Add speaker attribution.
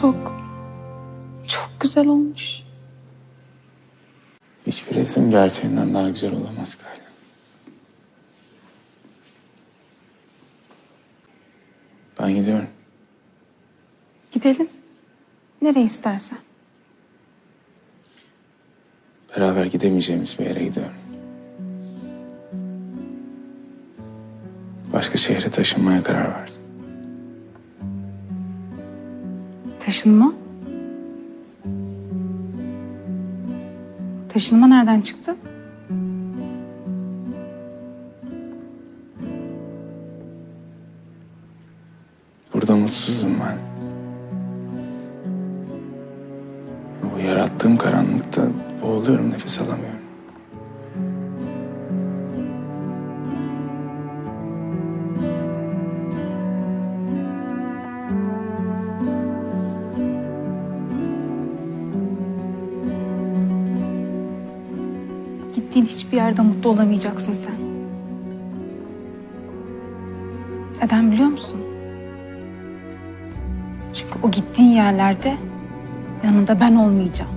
Speaker 1: Çok, çok güzel olmuş.
Speaker 2: Hiçbir resim gerçeğinden daha güzel olamaz galiba. Ben gidiyorum.
Speaker 1: Gidelim. Nereye istersen.
Speaker 2: Beraber gidemeyeceğimiz bir yere gidiyorum. Başka şehre taşınmaya karar verdim.
Speaker 1: Taşınma? Taşınma nereden çıktı?
Speaker 2: Burada mutsuzum ben. Bu yarattığım karanlıkta boğuluyorum, nefes alamıyorum.
Speaker 1: Gittiğin hiçbir yerde mutlu olamayacaksın sen. Neden biliyor musun? Çünkü o gittiğin yerlerde yanında ben olmayacağım.